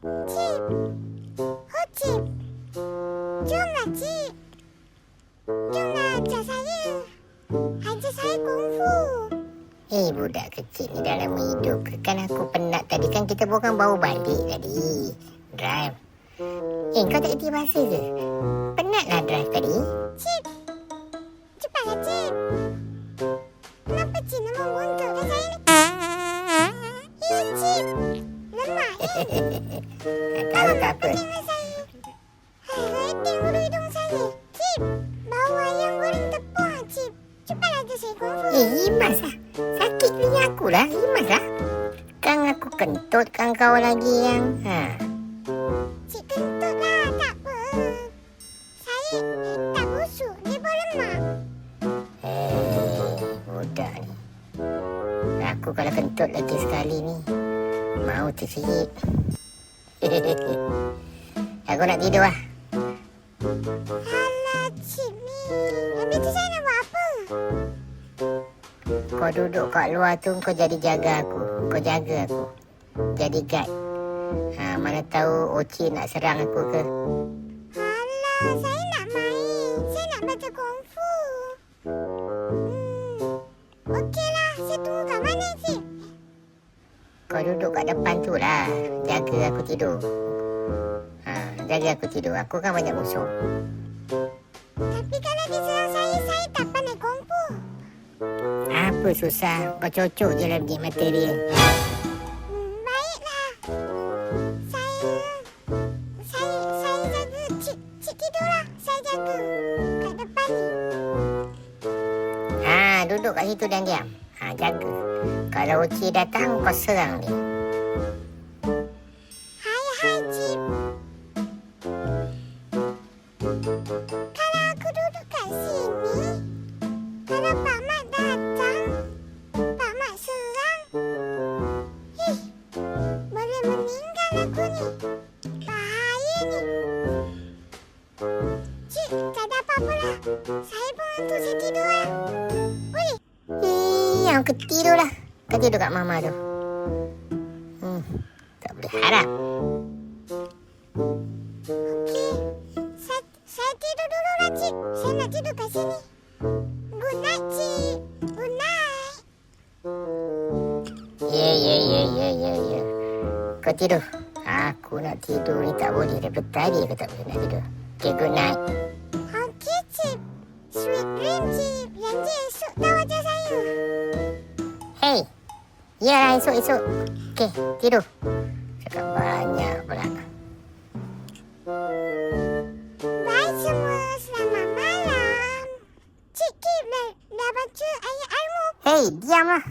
Kungfu. Eh budak kecil ni dah lama hidup ke? Kan aku penat tadi kan kita bukan bawa balik tadi. Drive. Eh kau tak kerti bahasa ke? Penatlah drive tadi. Cip. Cepatlah, Cip. Kenapa Cip nak membuntutkan saya Eh. Tak apa. Tengok saya. Hai, rating bulu hidung saya. Cip. Bau ayam goreng tepung, Cip. Cepatlah ajar saya kungfu. Eh Imas lah. Sakit telinga aku lah. Imas lah. Kan aku kentut kan kau lagi yang... Ha. Cik kentut lah, tak apa. Saya tak busuk, dia baru lemak. Eh, budak ni. Aku kalau kentut lagi sekali ni, mau tersirit. aku nak tidur lah. Alah, Cik ni. Habis tu saya nak buat apa? Kau duduk kat luar tu, kau jadi jaga aku. Kau jaga aku. Jadi guard. Ha, mana tahu Oci nak serang aku ke. Alah, saya nak main. Saya nak baca kungfu. Kau duduk kat depan tu lah. Jaga aku tidur. Ha, jaga aku tidur. Aku kan banyak musuh. Tapi kalau dia serang saya, saya tak pandai kungfu. Apa susah? Kau cocok je lah biji mata dia. Hmm, baiklah. Saya... Saya... Saya jaga. Cik, cik tidurlah. Saya jaga. Kat depan ni. Ha, duduk kat situ dan diam. Ha, jaga. Kalau Uci datang, kau serang dia. Hai, hai, Cip. Kalau aku duduk kat sini, kalau Pak Mat datang, Pak Mat serang. Ih, boleh meninggal aku ni. Bahaya ni. Cik, tak ada apa-apa lah. Yang kau tidur lah. Kau tidur kat mama tu. Hmm, tak boleh harap. Okey. Saya, saya tidur dulu lah, Cik. Saya nak tidur kat sini. Good night, Cik. Good night. Ya, ya, ya, ya, ya, ya. Kau tidur. Aku nak tidur ni tak boleh. Daripada tadi aku tak boleh nak tidur. Okay, good night. Hey, ya esok-esok. Okay, tidur. Cakap banyak pula. Bye semua. Selamat malam. Cik Kip dah, dah baca ayat Al-Mulk. Hey, diamlah.